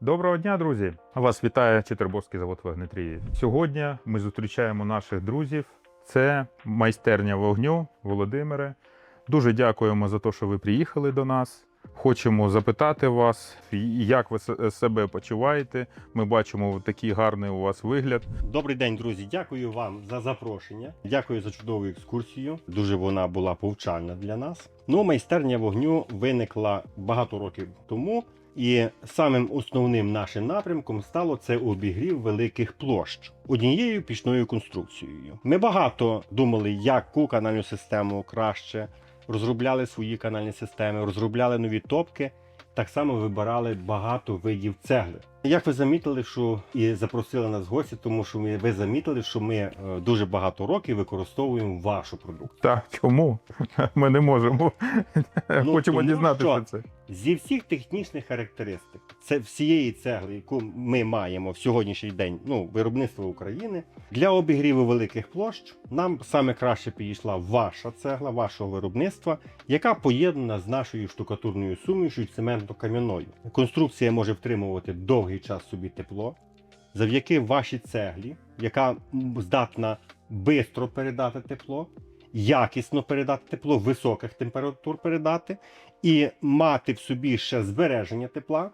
Доброго дня, друзі! Вас вітає Читерборський завод вогнетрії. Сьогодні ми зустрічаємо наших друзів. Це майстерня вогню Володимире. Дуже дякуємо за те, що ви приїхали до нас. Хочемо запитати вас, як ви себе почуваєте. Ми бачимо такий гарний у вас вигляд. Добрий день, друзі. Дякую вам за запрошення. Дякую за чудову екскурсію. Дуже вона була повчальна для нас. Ну, майстерня вогню виникла багато років тому. І самим основним нашим напрямком стало це обігрів великих площ однією пічною конструкцією. Ми багато думали, яку канальну систему краще, розробляли свої канальні системи, розробляли нові топки. Так само вибирали багато видів цегли. Як ви замітили, що і запросили нас в гості, тому що ми ви замітили, що ми е, дуже багато років використовуємо вашу продукцію. Так, чому? Ми не можемо. Ну, Хочемо тому дізнатися що це. Зі всіх технічних характеристик, це всієї цегли, яку ми маємо в сьогоднішній день, ну виробництво України для обігріву великих площ, нам саме краще підійшла ваша цегла, вашого виробництва, яка поєднана з нашою штукатурною сумішю цементно-кам'яною. Конструкція може втримувати довгий час собі тепло, завдяки вашій цеглі, яка здатна швидко передати тепло, якісно передати тепло, високих температур передати і мати в собі ще збереження тепла.